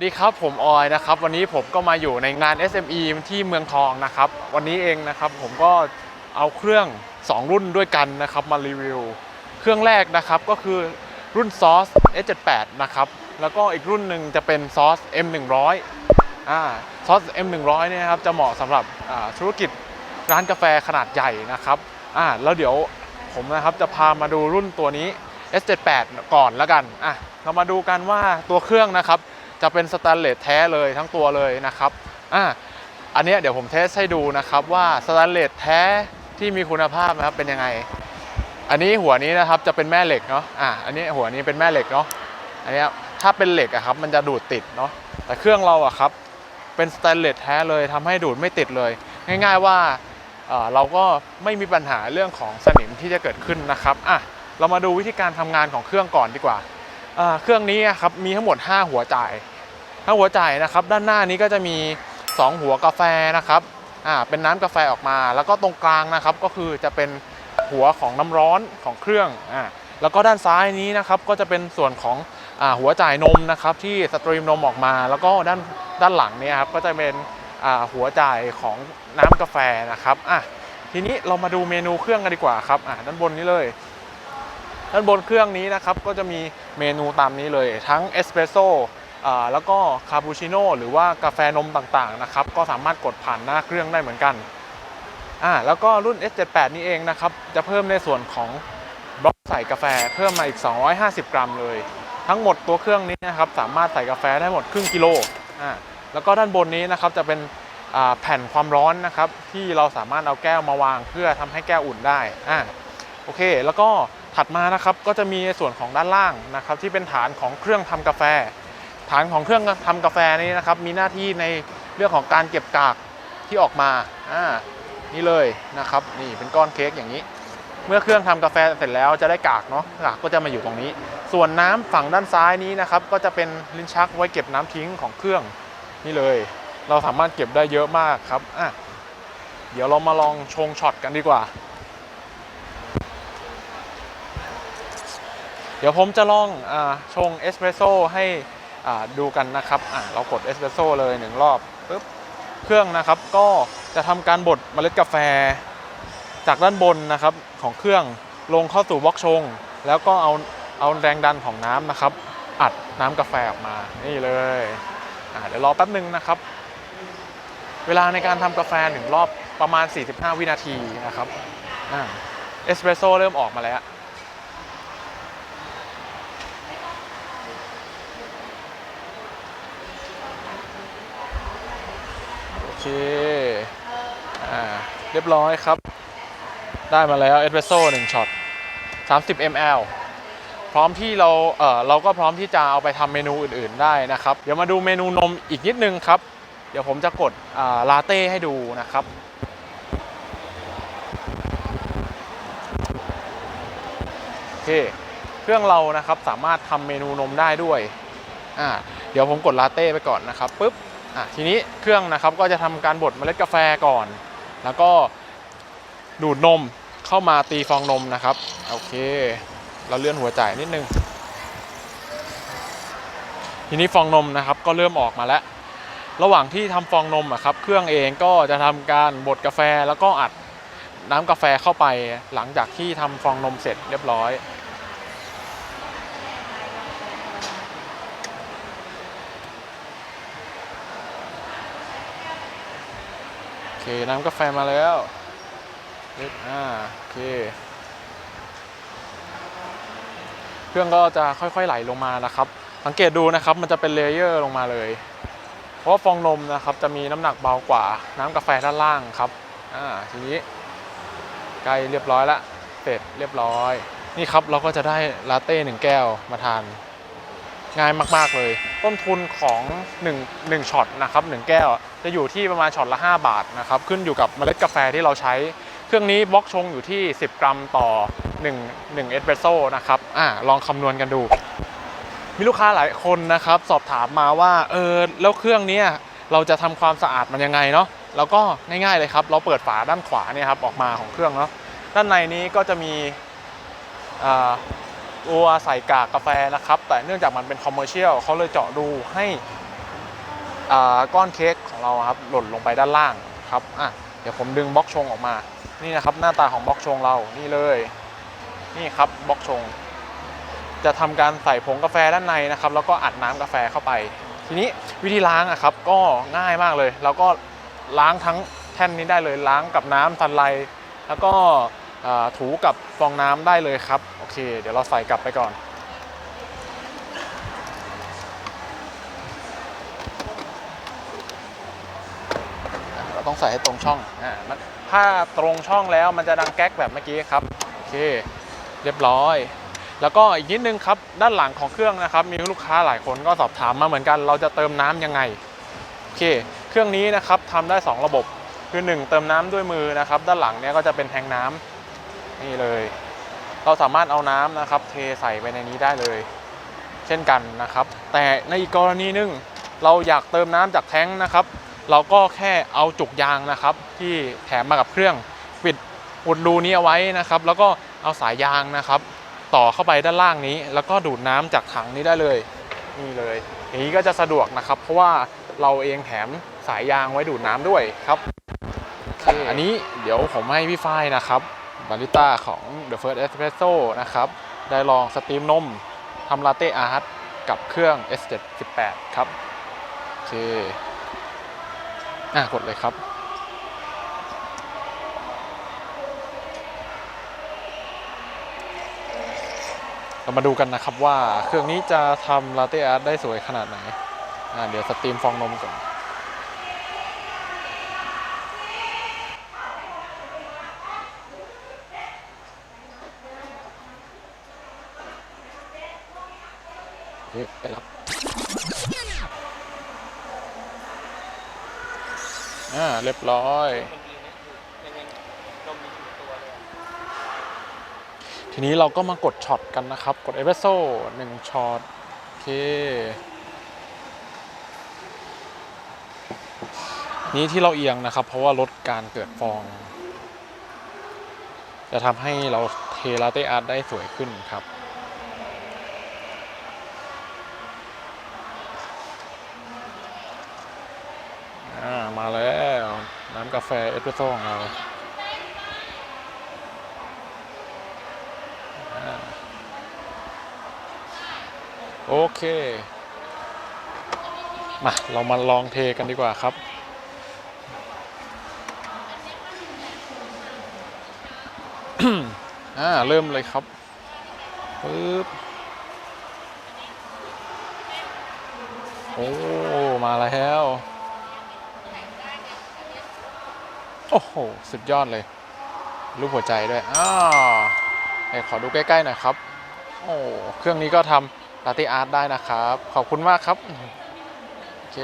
สวัสดีครับผมออยนะครับวันนี้ผมก็มาอยู่ในงาน SME ที่เมืองทองนะครับ วันนี้เองนะครับผมก็เอาเครื่อง 2 รุ่นด้วยกันนะครับมารีวิว เครื่องแรกนะครับก็คือรุ่น Source S78 นะครับแล้วก็อีกรุ่นหนึ่งจะเป็น Source M100 อ่า Source M100 เนี่ยครับจะเหมาะสำหรับธุรกิจร้านกาแฟขนาดใหญ่นะครับอ่าแล้วเดี๋ยวผมนะครับจะพามาดูรุ่นตัวนี้ S78 ก่อนแล้วกันอะเรามาดูกันว่าตัวเครื่องนะครับ จะเป็นสแตนเลสแท้เลยทั้งตัวเลยนะครับอะอันนี้เดี๋ยวผมเทสให้ดูนะครับว่าสแตนเลสแท้ที่มีคุณภาพนะครับเป็นยังไง อันนี้หัวนี้นะครับจะเป็นแม่เหล็กเนาะอะอันนี้หัวนี้เป็นแม่เหล็กเนาะอันนี้ถ้าเป็นเหล็กอะครับมันจะดูดติดเนาะแต่เครื่องเราอะครับเป็นสแตนเลสแท้เลยทำให้ดูดไม่ติดเลย ง่าย ๆว่าเราก็ไม่มีปัญหาเรื่องของสนิมที่จะเกิดขึ้นนะครับอะเรามาดูวิธีการทำงานของเครื่องก่อนดีกว่า เครื่องนี้ครับมีทั้งหมด 5 หัวจ่ายถ้าหัวจ่ายนะครับ ด้านหน้านี้ก็จะมี 2 หัวกาแฟนะครับเป็นน้ำกาแฟออกมา แล้วก็ตรงกลางนะครับก็คือจะเป็นหัวของน้ำร้อนของเครื่องอ่าแล้วก็ด้านซ้ายนี้นะครับก็จะเป็นส่วนของอหัวจ่ายนมนะครับที่สตรีมนมออกมา แล้วก็ด้านด้านหลังเนี่ยครับก็จะเป็นหัวจ่ายของน้ำกาแฟนะครับอะทีนี้เรามาดูเมนูเครื่องกันดีกว่าครับอ่าด้านบนนี้เลย ด้านบนเครื่องนี้นะครับก็จะมีเมนูตามนี้เลยทั้งเอสเปรสโซ่แล้วก็คาปูชิโน่หรือว่ากาแฟนมต่างๆนะครับก็สามารถกดผ่านหน้าเครื่องได้เหมือนกันอ่าแล้วก็รุ่น S78 นี้เองนะครับจะเพิ่มในส่วนของบล็อกใส่กาแฟเพิ่มมาอีก 250 กรัมเลย ทั้งหมดตัวเครื่องนี้นะครับสามารถใส่กาแฟได้หมดครึ่งกิโลอ่าแล้วก็ด้านบนนี้นะครับจะเป็นแผ่นความร้อนนะครับที่เราสามารถเอาแก้วมาวางเพื่อทำให้แก้วอุ่นได้อ่าโอเค แล้วก็ ถัดมานะครับก็จะมีส่วนของด้านล่างนะครับที่เป็นฐานของเครื่องทำกาแฟ ฐานของเครื่องทำกาแฟนี้นะครับมีหน้าที่ในเรื่องของการเก็บกากที่ออกมาอ่านี่เลยนะครับนี่เป็นก้อนเค้กอย่างนี้ เมื่อเครื่องทำกาแฟเสร็จแล้วจะได้กากเนาะกากก็จะมาอยู่ตรงนี้ ส่วนน้ำฝั่งด้านซ้ายนี้นะครับก็จะเป็นลิ้นชักไว้เก็บน้ำทิ้งของเครื่องนี่เลย เราสามารถเก็บได้เยอะมากครับอะเดี๋ยวเรามาลองชงช็อตกันดีกว่า เดี๋ยวผมจะลองอชงเอสเปรสโซ่ให้ดูกันนะครับเรากดเอสเปรสโซ่เลยหนึ่งรอบปุ๊บเครื่องนะครับก็จะทำการบดเมล็ดกาแฟ จากด้านบนนะครับของเครื่องลงเข้าสู่บล็อกชง แล้วก็เอาเอาแรงดันของน้ำนะครับ อัดน้ำกาแฟออกมานี่เลยเดี๋ยวรอแป๊บนึงนะครับ เวลาในการทำกาแฟหนึ่งรอบประมาณ 45 วินาทีนะครับอเอสเปรสโซ่เริ่มออกมาแล้ว เคอ่าเรียบร้อยครับ ได้มาแล้วเอสเปรสโซ่หนึ่งช็อต30 ml พร้อมที่เราเออเราก็พร้อมที่จะเอาไปทำเมนูอื่นๆได้นะครับ เดี๋ยวมาดูเมนูนมอีกนิดนึงครับ เดี๋ยวผมจะกดาลาเต้ให้ดูนะครับโอเคเครื่องเรานะครับสามารถทำเมนูนมได้ด้วยอ่าเดี๋ยวผมกดลาเต้ไปก่อนนะครับปุ๊บ อะทีนี้เครื่องนะครับก็จะทำการบดเมล็ดกาแฟก่อน แล้วก็ดูดนมเข้ามาตีฟองนมนะครับโอเค เราเลื่อนหัวจ่ายนิดนึง ทีนี้ฟองนมนะครับก็เริ่มออกมาแล้วระหว่างที่ทำฟองนมอะครับเครื่องเองก็จะทำการบดกาแฟแล้วก็อัดน้ำกาแฟเข้าไปหลังจากที่ทำฟองนมเสร็จเรียบร้อย โอเค น้ำกาแฟมาแล้วปึ๊บอ่าโอเค เครื่องก็จะค่อยๆไหลลงมานะครับ สังเกตดูนะครับมันจะเป็นเลเยอร์ลงมาเลย เพราะฟองนมนะครับจะมีน้ำหนักเบากว่าน้ำกาแฟด้านล่างครับอ่าทีนี้ใกล้เรียบร้อยละเสร็จเรียบร้อย นี่ครับเราก็จะได้ลาเต้หนึ่งแก้วมาทานง่ายมาก ๆ เลย ต้นทุนของ1 1ช็อตนะครับ1แก้ว จะอยู่ที่ประมาณช็อตละ 5 บาทนะครับขึ้นอยู่กับเมล็ดกาแฟที่เราใช้ เครื่องนี้บล็อกชงอยู่ที่ 10 กรัมต่อ 1 1เอสเปรสโซ่นะครับอ่าลองคำนวณกันดู มีลูกค้าหลายคนนะครับ สอบถามมาว่าเออแล้วเครื่องนี้เราจะทำความสะอาดมันยังไงเนาะแล้วก็ง่ายๆเลยครับ เราเปิดฝาด้านขวาเนี่ยครับออกมาของเครื่องเนาะด้านในนี้ก็จะมีตัวใส่กากกาแฟนะครับ แต่เนื่องจากมันเป็นคอมเมอร์เชียลเขาเลยเจาะดูให้ ก้อนเค้กของเราครับหล่นลงไปด้านล่างครับอะเดี๋ยวผมดึงบล็อกชงออกมา นี่นะครับหน้าตาของบล็อกชงเรานี่เลย นี่ครับบล็อกชง จะทำการใส่ผงกาแฟด้านในนะครับ แล้วก็อัดน้ำกาแฟเข้าไป ทีนี้วิธีล้างอะครับก็ง่ายมากเลยแล้วก็ล้างทั้งแท่นนี้ได้เลยล้างกับน้ำทันไลแล้วก็ถูกับฟองน้ำได้เลยครับโอเค เดี๋ยวเราใส่กลับไปก่อน เรา ต้องใส่ให้ตรงช่องอ่ามันถ้าตรงช่องแล้วมันจะดังแก๊กแบบเมื่อกี้ครับโอเคเรียบร้อย แล้วก็อีกนิดนึงครับด้านหลังของเครื่องนะครับ มีลูกค้าหลายคนก็สอบถามมาเหมือนกัน เราจะเติมน้ำยังไงโอเค เครื่องนี้นะครับทำได้ 2 ระบบคือ 1 เติมน้ำด้วยมือนะครับ ด้านหลังเนี้ยก็จะเป็นแทงน้ำนี่เลย เราสามารถเอาน้ำนะครับ เทใส่ไปในนี้ได้เลย เช่นกันนะครับ แต่ในอีกกรณีนึงเราอยากเติมน้ำจากแทงนะครับ เราก็แค่เอาจุกยางนะครับ ที่แถมมากับเครื่องปิดอุดรูนี้เอาไว้นะครับ แล้วก็เอาสายยางนะครับ ต่อเข้าไปด้านล่างนี้ แล้วก็ดูดน้ำจากถังนี้ได้เลยนี่เลยอย่างนี้ก็จะสะดวกนะครับ เพราะว่าเราเองแถมสายยางไว้ดูดน้ำด้วยครับโอเคอันนี้เดี๋ยวผมให้พี่ฝ้ายนะครับบาริต้าของ The First Espresso นะครับ ได้ลองสตรีมนมทำลาเต้อาร์ตกับเครื่อง S718 ครับ โอเค อะกดเลยครับ เรามาดูกันนะครับว่าเครื่องนี้จะทำลาเต้อาร์ตได้สวยขนาดไหน อ่าเดี๋ยวสตรีมฟองนมก่อนโอเคไปครับ อ่าเรียบร้อย ทีนี้เราก็มากดช็อตกันนะครับ กดเอสเปรสโซ่หนึ่งช็อต โอเค นี้ที่เราเอียงนะครับ เพราะว่าลดการเกิดฟอง จะทำให้เราเทลาเตอาร์ตได้สวยขึ้นครับ มาแล้ว น้ำกาแฟเอสเปรสโซ่ของเราโอเค มา เรามาลองเทกันดีกว่าครับ อ่า เริ่มเลยครับปึ๊บโอ้ มาแล้ว โอ้โห สุดยอดเลย รูปหัวใจด้วย อ้าวเดี๋ยวขอดูใกล้ๆหน่อยครับ โอ้เครื่องนี้ก็ทำลาติอาร์ตได้นะครับ ขอบคุณมากครับ โอเค